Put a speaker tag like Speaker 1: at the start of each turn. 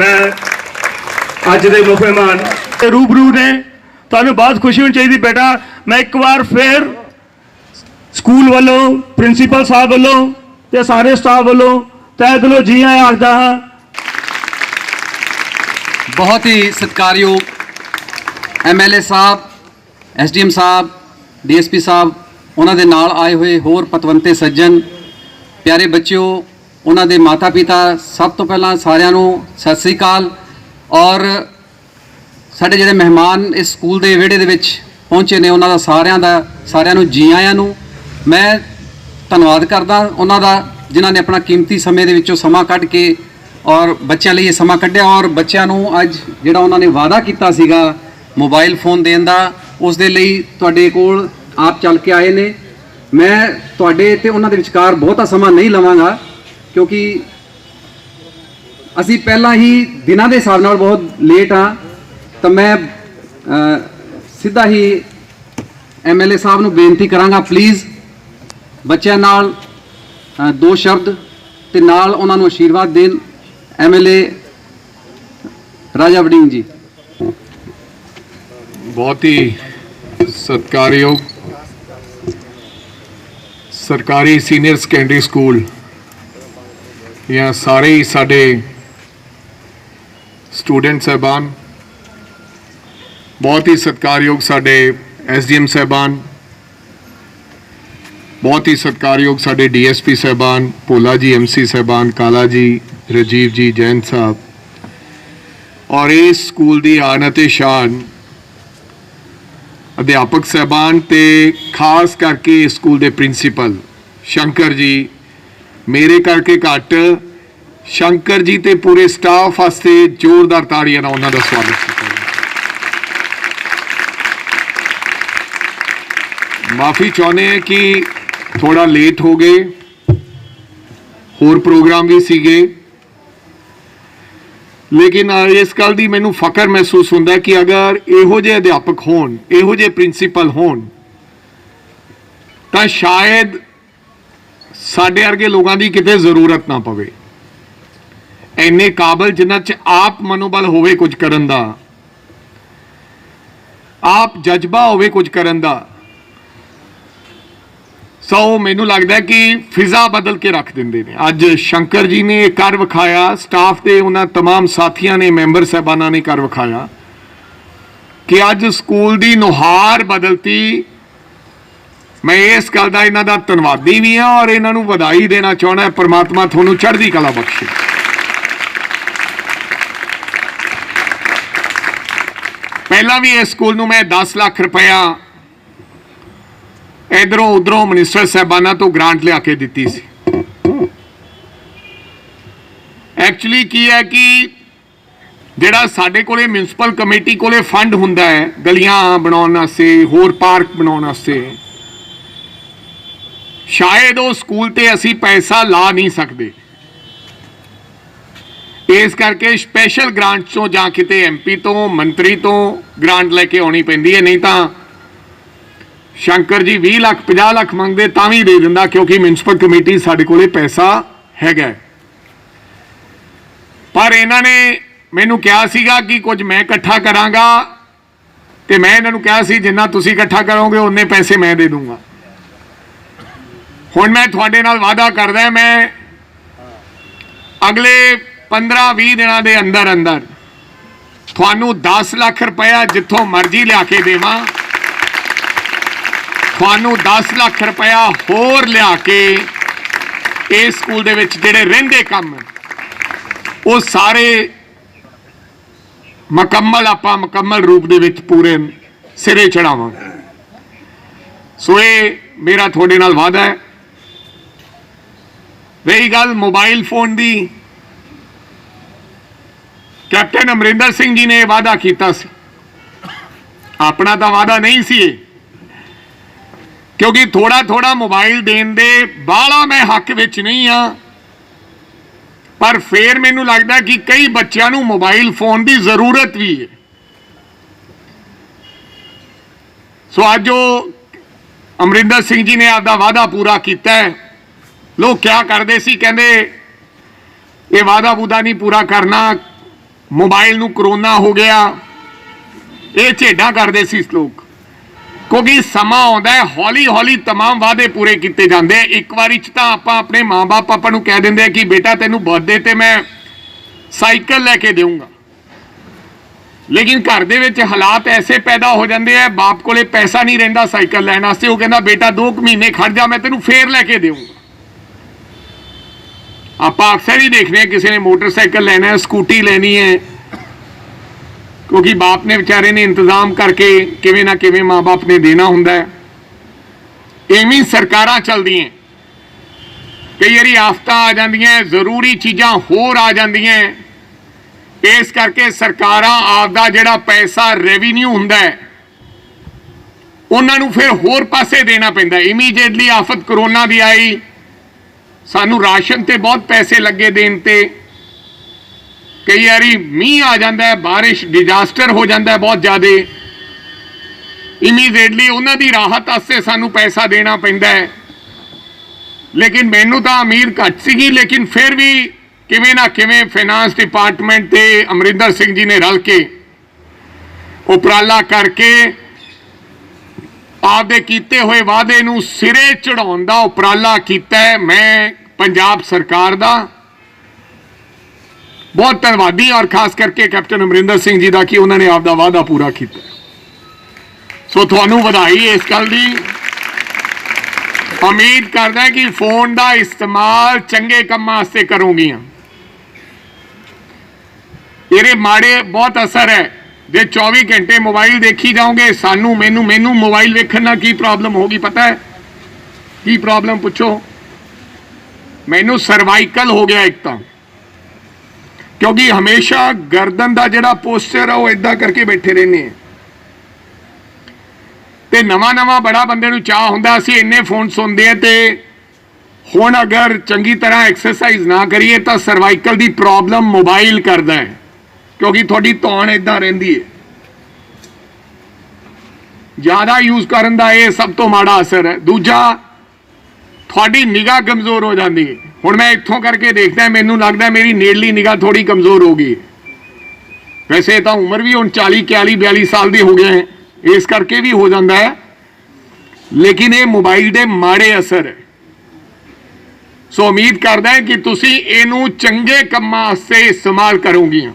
Speaker 1: ਮੈਂ ਅੱਜ ਦੇ ਮੁੱਖ ਮਹਿਮਾਨ ਰੂਬਰੂ ਨੇ। ਤੁਹਾਨੂੰ ਬਹੁਤ ਖੁਸ਼ੀ ਹੋਣੀ ਚਾਹੀਦੀ ਬੇਟਾ। ਮੈਂ ਇੱਕ ਵਾਰ ਫੇਰ ਸਕੂਲ ਵੱਲੋਂ, ਪ੍ਰਿੰਸੀਪਲ ਸਾਹਿਬ ਵੱਲੋਂ ਤੇ ਸਾਰੇ ਸਟਾਫ ਵੱਲੋਂ ਤਹਿ ਦਿਲੋਂ ਜੀ ਆਇਆਂ ਆਖਦਾ ਹਾਂ।
Speaker 2: ਬਹੁਤ ਹੀ ਸਤਿਕਾਰਯੋਗ ਐਮਐਲਏ ਸਾਹਿਬ ਐਸਡੀਐਮ ਸਾਹਿਬ ਡੀਐਸਪੀ ਸਾਹਿਬ, ਉਹਨਾਂ ਦੇ ਨਾਲ ਆਏ ਹੋਏ ਹੋਰ ਪਤਵੰਤੇ ਸੱਜਣ, ਪਿਆਰੇ ਬੱਚਿਓ ਉਹਨਾਂ ਦੇ ਮਾਤਾ-ਪਿਤਾ ਸਭ ਤੋਂ ਪਹਿਲਾਂ ਸਾਰਿਆਂ ਨੂੰ ਸਤਿ ਸ੍ਰੀ ਅਕਾਲ। ਔਰ ਸਾਡੇ ਜਿਹੜੇ ਮਹਿਮਾਨ ਇਸ ਸਕੂਲ ਦੇ ਵਿਹੜੇ ਦੇ ਵਿੱਚ ਪਹੁੰਚੇ ਨੇ, ਉਹਨਾਂ ਦਾ ਸਾਰਿਆਂ ਦਾ, ਸਾਰਿਆਂ ਨੂੰ ਜੀ ਆਇਆਂ ਨੂੰ। ਮੈਂ ਧੰਨਵਾਦ ਕਰਦਾ ਉਹਨਾਂ ਦਾ, ਜਿਨ੍ਹਾਂ ਨੇ ਆਪਣਾ ਕੀਮਤੀ ਸਮੇਂ ਦੇ ਵਿੱਚੋਂ ਸਮਾਂ ਕੱਢ ਕੇ ਔਰ ਬੱਚਿਆਂ ਲਈ ਇਹ ਸਮਾਂ ਕੱਢਿਆ। ਔਰ ਬੱਚਿਆਂ ਨੂੰ ਅੱਜ ਜਿਹੜਾ ਉਹਨਾਂ ਨੇ ਵਾਅਦਾ ਕੀਤਾ ਸੀਗਾ ਮੋਬਾਈਲ ਫੋਨ ਦੇਣ ਦਾ, ਉਸ ਦੇ ਲਈ ਤੁਹਾਡੇ ਕੋਲ ਆਪ ਚੱਲ ਕੇ ਆਏ ਨੇ। ਮੈਂ ਤੁਹਾਡੇ ਤੇ ਉਹਨਾਂ ਦੇ ਵਿਚਕਾਰ ਬਹੁਤਾ ਸਮਾਂ ਨਹੀਂ ਲਵਾਂਗਾ। ਕਿਉਂਕਿ ਅਸੀਂ ਪਹਿਲਾਂ ਹੀ ਦਿਨਾਂ ਦੇ ਹਿਸਾਬ ਨਾਲ ਬਹੁਤ ਲੇਟ ਆ ਤਾਂ ਮੈਂ ਸਿੱਧਾ ਹੀ ਐਮਐਲਏ ਸਾਹਿਬ ਨੂੰ ਬੇਨਤੀ ਕਰਾਂਗਾ ਪਲੀਜ਼ ਬੱਚਿਆਂ ਨਾਲ ਦੋ ਸ਼ਬਦ ਤੇ ਨਾਲ ਉਹਨਾਂ ਨੂੰ ਆਸ਼ੀਰਵਾਦ ਦੇਣ ਐਮਐਲਏ ਰਾਜਾ ਵੜਿੰਗ ਜੀ।
Speaker 3: ਬਹੁਤ ਹੀ ਸਤਿਕਾਰਯੋਗ ਸਰਕਾਰੀ ਸੀਨੀਅਰ ਸੈਕੰਡਰੀ ਸਕੂਲ ਜਾਂ ਸਾਰੇ ਹੀ ਸਾਡੇ ਸਟੂਡੈਂਟ ਸਹਿਬਾਨ, ਬਹੁਤ ਹੀ ਸਤਿਕਾਰਯੋਗ ਸਾਡੇ ਐਸਡੀਐਮ ਸਹਿਬਾਨ, ਬਹੁਤ ਹੀ ਸਤਿਕਾਰਯੋਗ ਸਾਡੇ ਡੀਐਸਪੀ ਸਹਿਬਾਨ ਭੋਲਾ ਜੀ ਐਮਸੀ ਸਹਿਬਾਨ ਕਾਲਾ ਜੀ ਰਜੀਵ ਜੀ ਜੈਨ ਸਾਹਿਬ ਔਰ ਇਸ ਸਕੂਲ ਦੀ ਆਨ ਅਤੇ ਸ਼ਾਨ ਅਧਿਆਪਕ ਸਹਿਬਾਨ ਤੇ ਖਾਸ ਕਰਕੇ ਸਕੂਲ ਦੇ ਪ੍ਰਿੰਸੀਪਲ ਸ਼ੰਕਰ ਜੀ ਮੇਰੇ ਕਰਕੇ ਘੱਟ। ਸ਼ੰਕਰ ਜੀ ਤੇ ਪੂਰੇ ਸਟਾਫ ਵਾਸਤੇ ਜ਼ੋਰਦਾਰ ਤਾੜੀਆਂ ਨਾਲ ਉਹਨਾਂ ਦਾ ਸਵਾਗਤ ਕੀਤਾ ਮਾਫੀ ਚਾਹੁੰਦੇ ਹਾਂ ਕਿ ਥੋੜਾ ਲੇਟ ਹੋ ਗਏ। ਹੋਰ ਪ੍ਰੋਗਰਾਮ ਵੀ ਸੀਗੇ। ਲੇਕਿਨ ਇਸ ਗੱਲ ਦੀ ਮੈਨੂੰ ਫਖਰ ਮਹਿਸੂਸ ਹੁੰਦਾ ਕਿ ਅਗਰ ਇਹੋ ਜਿਹੇ ਅਧਿਆਪਕ ਹੋਣ, ਇਹੋ ਜਿਹੇ ਪ੍ਰਿੰਸੀਪਲ ਹੋਣ, ਤਾਂ ਸ਼ਾਇਦ ਸਾਡੇ ਵਰਗੇ ਲੋਕਾਂ ਦੀ ਕਿਤੇ ਜ਼ਰੂਰਤ ਨਾ ਪਵੇ ਐਨੇ ਕਾਬਲ ਜਿਨ੍ਹਾਂ 'ਚ ਆਪ ਮਨੋਬਲ ਹੋਵੇ ਕੁਝ ਕਰਨ ਦਾ ਆਪ ਜਜ਼ਬਾ ਹੋਵੇ ਕੁਝ ਕਰਨ ਦਾ ਸੋ ਮੈਨੂੰ ਲੱਗਦਾ ਹੈ ਕਿ ਫਿਜ਼ਾ ਬਦਲ ਕੇ ਰੱਖ ਦਿੰਦੇ ਨੇ ਅੱਜ ਸ਼ੰਕਰ ਜੀ ਨੇ ਇਹ ਕਰ ਵਿਖਾਇਆ ਸਟਾਫ ਦੇ ਉਹਨਾਂ तमाम ਸਾਥੀਆਂ ਨੇ ਮੈਂਬਰ ਸਹਿਬਾਨਾਂ ਨੇ ਕਰ ਵਿਖਾਇਆ ਕਿ ਅੱਜ ਸਕੂਲ ਦੀ ਨੁਹਾਰ ਬਦਲਤੀ ਮੈਂ ਇਸ ਗੱਲ ਦਾ ਇਹਨਾਂ ਦਾ ਧੰਨਵਾਦੀ ਵੀ ਹਾਂ ਔਰ ਇਹਨਾਂ ਨੂੰ ਵਧਾਈ ਦੇਣਾ ਚਾਹੁੰਦਾ ਪ੍ਰਮਾਤਮਾ ਤੁਹਾਨੂੰ ਚੜ੍ਹਦੀ ਕਲਾ ਬਖਸ਼ੇ। ਪਹਿਲਾਂ ਵੀ ਇਸ ਸਕੂਲ ਨੂੰ ਮੈਂ 10 ਲੱਖ ਰੁਪਇਆ ਇਧਰੋਂ ਉਧਰੋਂ ਮਿਨਿਸਟਰ ਸਾਹਿਬਾਨਾਂ ਤੋਂ ਗ੍ਰਾਂਟ ਲਿਆ ਕੇ ਦਿੱਤੀ ਸੀ। ਐਕਚੁਅਲੀ ਕੀ ਹੈ ਕਿ ਜਿਹੜਾ ਸਾਡੇ ਕੋਲੇ ਮਿਊਨਿਸਪਲ ਕਮੇਟੀ ਕੋਲੇ ਫੰਡ ਹੁੰਦਾ ਹੈ, ਗਲੀਆਂ ਬਣਾਉਣ ਵਾਸਤੇ, ਹੋਰ ਪਾਰਕ ਬਣਾਉਣ ਵਾਸਤੇ ਸ਼ਾਇਦ ਉਹ ਸਕੂਲ ਤੇ ਅਸੀਂ ਪੈਸਾ ਲਾ ਨਹੀਂ ਸਕਦੇ। ਇਸ ਕਰਕੇ ਸਪੈਸ਼ਲ ਗ੍ਰਾਂਟ ਤੋਂ ਜਾਂ ਕਿਤੇ ਐਮਪੀ ਤੋਂ, ਮੰਤਰੀ ਤੋਂ ਗ੍ਰਾਂਟ ਲੈ ਕੇ ਆਉਣੀ ਪੈਂਦੀ ਹੈ। ਨਹੀਂ ਤਾਂ ਸ਼ੰਕਰ ਜੀ 20 ਲੱਖ 50 ਲੱਖ ਮੰਗਦੇ ਤਾਂ ਵੀ ਦੇ ਦਿੰਦਾ ਕਿਉਂਕਿ ਮਿਊਨਿਸਪਲ ਕਮੇਟੀ ਸਾਡੇ ਕੋਲੇ ਪੈਸਾ ਹੈਗਾ। ਪਰ ਇਹਨਾਂ ਨੇ ਮੈਨੂੰ ਕਿਹਾ ਸੀਗਾ ਕਿ ਕੁਝ ਮੈਂ ਇਕੱਠਾ ਕਰਾਂਗਾ ਤੇ ਮੈਂ ਇਹਨਾਂ ਨੂੰ ਕਿਹਾ ਸੀ ਜਿੰਨਾ ਤੁਸੀਂ ਇਕੱਠਾ ਕਰੋਗੇ ਉਨੇ ਪੈਸੇ ਮੈਂ ਦੇ ਦੂੰਗਾ। ਹੁਣ ਮੈਂ ਤੁਹਾਡੇ ਨਾਲ ਵਾਅਦਾ ਕਰਦਾ ਮੈਂ ਅਗਲੇ 15-20 ਦਿਨਾਂ ਦੇ ਅੰਦਰ ਅੰਦਰ ਤੁਹਾਨੂੰ 10 ਲੱਖ ਰੁਪਇਆ ਜਿੱਥੋਂ ਮਰਜ਼ੀ ਲਿਆ ਕੇ ਦੇਵਾਂ। ਤੁਹਾਨੂੰ 10 ਲੱਖ ਰੁਪਇਆ ਹੋਰ ਲਿਆ ਕੇ ਇਸ ਸਕੂਲ ਦੇ ਵਿੱਚ ਜਿਹੜੇ ਰਹਿੰਦੇ ਕੰਮ ਉਹ ਸਾਰੇ ਮੁਕੰਮਲ, ਆਪਾਂ ਮੁਕੰਮਲ ਰੂਪ ਦੇ ਵਿੱਚ ਪੂਰੇ ਸਿਰੇ ਚੜਾਵਾਂਗੇ। ਸੋ ਇਹ ਮੇਰਾ ਤੁਹਾਡੇ ਨਾਲ ਵਾਅਦਾ ਹੈ। ਰਹੀ ਗੱਲ ਮੋਬਾਈਲ ਫੋਨ ਦੀ। ਕੈਪਟਨ ਅਮਰਿੰਦਰ ਸਿੰਘ ਜੀ ਨੇ ਇਹ ਵਾਅਦਾ ਕੀਤਾ ਸੀ। ਆਪਣਾ ਤਾਂ ਵਾਅਦਾ ਨਹੀਂ ਸੀ ਇਹ। ਕਿਉਂਕਿ ਥੋੜਾ ਥੋੜਾ ਮੋਬਾਈਲ ਦੇਣ ਦੇ ਬਾਹਲਾ ਮੈਂ ਹੱਕ ਵਿੱਚ ਨਹੀਂ ਆ ਪਰ ਫੇਰ ਮੈਨੂੰ ਲੱਗਦਾ ਕਿ ਕਈ ਬੱਚਿਆਂ ਨੂੰ ਮੋਬਾਈਲ ਫੋਨ ਦੀ ਜ਼ਰੂਰਤ ਵੀ ਹੈ। ਸੋ ਅੱਜ ਉਹ ਅਮਰਿੰਦਰ ਸਿੰਘ ਜੀ ਨੇ ਆਪਦਾ ਵਾਅਦਾ ਪੂਰਾ ਕੀਤਾ ਹੈ। ਲੋਕ ਕਿਆ ਕਰਦੇ ਸੀ ਕਹਿੰਦੇ ਇਹ ਵਾਅਦਾ ਬੂਦਾ ਨਹੀਂ ਪੂਰਾ ਕਰਨਾ ਮੋਬਾਈਲ ਨੂੰ ਕਰੋਨਾ ਹੋ ਗਿਆ ਇਹ ਝੇਡਾਂ ਕਰਦੇ ਸੀ ਲੋਕ ਕਿਉਂਕਿ ਸਮਾਂ ਆਉਂਦਾ ਹੈ ਹੌਲੀ ਹੌਲੀ तमाम ਵਾਅਦੇ ਪੂਰੇ ਕੀਤੇ ਜਾਂਦੇ ਆ ਇੱਕ ਵਾਰੀ ਚ ਤਾਂ ਆਪਾਂ ਆਪਣੇ ਮਾਪੇ ਆਪਾਂ ਨੂੰ ਕਹਿ ਦਿੰਦੇ ਆ ਕਿ ਬੇਟਾ ਤੈਨੂੰ ਬਰਥਡੇ ਤੇ ਮੈਂ ਸਾਈਕਲ ਲੈ ਕੇ ਦੇਵਾਂਗਾ ਲੇਕਿਨ ਘਰ ਦੇ ਵਿੱਚ ਹਾਲਾਤ ਐਸੇ ਪੈਦਾ ਹੋ ਜਾਂਦੇ ਆ ਬਾਪ ਕੋਲੇ ਪੈਸਾ ਨਹੀਂ ਰਹਿੰਦਾ ਸਾਈਕਲ ਲੈਣ ਵਾਸਤੇ ਉਹ ਕਹਿੰਦਾ ਬੇਟਾ 2 ਮਹੀਨੇ ਖੜ ਜਾ ਮੈਂ ਤੈਨੂੰ ਫੇਰ ਲੈ ਕੇ ਦੇਵਾਂਗਾ ਆਪਾਂ ਅਕਸਰ ਹੀ ਦੇਖਦੇ ਹਾਂ ਕਿਸੇ ਨੇ ਮੋਟਰਸਾਈਕਲ ਲੈਣਾ ਹੈ, ਸਕੂਟੀ ਲੈਣੀ ਹੈ। ਕਿਉਂਕਿ ਬਾਪ ਨੇ ਵਿਚਾਰੇ ਨੇ ਇੰਤਜ਼ਾਮ ਕਰਕੇ ਕਿਵੇਂ ਨਾ ਕਿਵੇਂ ਮਾਪੇ ਨੇ ਦੇਣਾ ਹੁੰਦਾ ਹੈ। ਐਵੇਂ ਸਰਕਾਰਾਂ ਚੱਲਦੀਆਂ ਕਈ ਵਾਰੀ ਆਫਤਾਂ ਆ ਜਾਂਦੀਆਂ ਜ਼ਰੂਰੀ ਚੀਜ਼ਾਂ ਹੋਰ ਆ ਜਾਂਦੀਆਂ ਇਸ ਕਰਕੇ ਸਰਕਾਰਾਂ ਆਪਦਾ ਜਿਹੜਾ ਪੈਸਾ ਰੈਵਨਿਊ ਹੁੰਦਾ ਹੈ, ਉਹਨਾਂ ਨੂੰ ਫਿਰ ਹੋਰ ਪਾਸੇ ਦੇਣਾ ਪੈਂਦਾ ਇਮੀਡੀਏਟਲੀ ਆਫਤ ਕਰੋਨਾ ਦੀ ਆਈ ਸਾਨੂੰ ਰਾਸ਼ਨ ਤੇ ਬਹੁਤ ਪੈਸੇ ਲੱਗੇ ਦੇਣ ਤੇ। ਕਈ ਵਾਰੀ ਮੀਂਹ ਆ ਜਾਂਦਾ ਹੈ, ਬਾਰਿਸ਼ ਡਿਜ਼ਾਸਟਰ ਹੋ ਜਾਂਦਾ ਹੈ ਬਹੁਤ ਜ਼ਿਆਦਾ। ਇਮੀਡੀਏਟਲੀ ਉਹਨਾਂ ਦੀ ਰਾਹਤ ਵਾਸਤੇ ਸਾਨੂੰ ਪੈਸਾ ਦੇਣਾ ਪੈਂਦਾ ਹੈ। ਲੇਕਿਨ ਮੈਨੂੰ ਤਾਂ ਅਮੀਰ ਘੱਟ ਸੀਗੀ, ਲੇਕਿਨ ਫਿਰ ਵੀ ਕਿਵੇਂ ਨਾ ਕਿਵੇਂ ਫਾਈਨਾਂਸ ਡਿਪਾਰਟਮੈਂਟ ਤੇ ਅਮਰਿੰਦਰ ਸਿੰਘ ਜੀ ਨੇ ਰਲ ਕੇ ਉਪਰਾਲਾ ਕਰਕੇ ਆਪਦੇ ਕੀਤੇ ਹੋਏ ਵਾਅਦੇ ਨੂੰ ਸਿਰੇ ਚੜਾਉਣ ਦਾ ਉਪਰਾਲਾ ਕੀਤਾ ਮੈਂ ਪੰਜਾਬ ਸਰਕਾਰ ਦਾ ਬਹੁਤ ਧੰਨਵਾਦੀ ਔਰ ਖਾਸ ਕਰਕੇ ਕੈਪਟਨ ਅਮਰਿੰਦਰ ਸਿੰਘ ਜੀ ਦਾ ਕਿ ਉਹਨਾਂ ਨੇ ਆਪਦਾ ਵਾਅਦਾ ਪੂਰਾ ਕੀਤਾ। ਸੋ ਤੁਹਾਨੂੰ ਵਧਾਈ ਇਸ ਗੱਲ ਦੀ। ਉਮੀਦ ਕਰਦਾ ਕਿ ਫੋਨ ਦਾ ਇਸਤੇਮਾਲ ਚੰਗੇ ਕੰਮਾਂ ਵਾਸਤੇ ਕਰੋਗੀਆਂ। ਇਹਦੇ ਮਾੜੇ ਬਹੁਤ ਅਸਰ ਹੈ। ਜੇ 24 ਘੰਟੇ ਮੋਬਾਈਲ ਦੇਖੀ ਜਾਓਗੇ, ਸਾਨੂੰ, ਮੈਨੂੰ ਮੈਨੂੰ ਮੋਬਾਈਲ ਵੇਖਣ ਨਾਲ ਕੀ ਪ੍ਰੋਬਲਮ ਹੋਗੀ ਪਤਾ ਹੈ? ਕੀ ਪ੍ਰੋਬਲਮ ਪੁੱਛੋ? ਮੈਨੂੰ ਸਰਵਾਈਕਲ ਹੋ ਗਿਆ ਇੱਕ ਤਾਂ। ਕਿਉਂਕਿ ਹਮੇਸ਼ਾ ਗਰਦਨ ਦਾ ਜਿਹੜਾ ਪੋਸਚਰ ਆ, ਉਹ ਇਦਾਂ ਕਰਕੇ ਬੈਠੇ ਰਹਿੰਦੇ ਆ। ਤੇ ਨਵਾਂ ਨਵਾਂ ਬੜਾ ਬੰਦੇ ਨੂੰ ਚਾਹ ਹੁੰਦਾ, ਅਸੀਂ ਇੰਨੇ ਫੋਨ ਸੁਣਦੇ ਆ ਤੇ ਹੁਣ ਅਗਰ ਚੰਗੀ ਤਰ੍ਹਾਂ ਐਕਸਰਸਾਈਜ਼ ਨਾ ਕਰੀਏ ਤਾਂ ਸਰਵਾਈਕਲ ਦੀ ਪ੍ਰੋਬਲਮ ਮੋਬਾਈਲ ਕਰਦਾ ਹੈ। ਕਿਉਂਕਿ ਤੁਹਾਡੀ ਧੌਣ ਇਦਾਂ ਰਹਿੰਦੀ ਹੈ। ਜ਼ਿਆਦਾ ਯੂਜ਼ ਕਰਨ ਦਾ ਇਹ ਸਭ ਤੋਂ ਮਾੜਾ ਅਸਰ ਹੈ। ਦੂਜਾ ਤੁਹਾਡੀ ਨਿਗਾਹ ਕਮਜ਼ੋਰ ਹੋ ਜਾਂਦੀ ਹੈ। ਹੁਣ ਮੈਂ ਇੱਥੋਂ ਕਰਕੇ ਦੇਖਦਾ, ਮੈਨੂੰ ਲੱਗਦਾ ਮੇਰੀ ਨੇੜਲੀ ਨਿਗਾਹ ਥੋੜੀ ਕਮਜ਼ੋਰ ਹੋ ਗਈ ਹੈ। ਵੈਸੇ ਤਾਂ ਉਮਰ ਵੀ ਹੁਣ 40 41 42 ਸਾਲ ਦੀ ਹੋ ਗਏ ਹੈ। ਇਸ ਕਰਕੇ ਵੀ ਹੋ ਜਾਂਦਾ ਹੈ। ਲੇਕਿਨ ਇਹ ਮੋਬਾਈਲ ਦੇ ਮਾੜੇ ਅਸਰ ਹੈ। ਸੋ ਉਮੀਦ ਕਰਦਾ ਹਾਂ ਕਿ ਤੁਸੀਂ ਇਹਨੂੰ ਚੰਗੇ ਕੰਮਾਂ ਵਾਸਤੇ ਇਸਤੇਮਾਲ ਕਰੋਗੀਆਂ।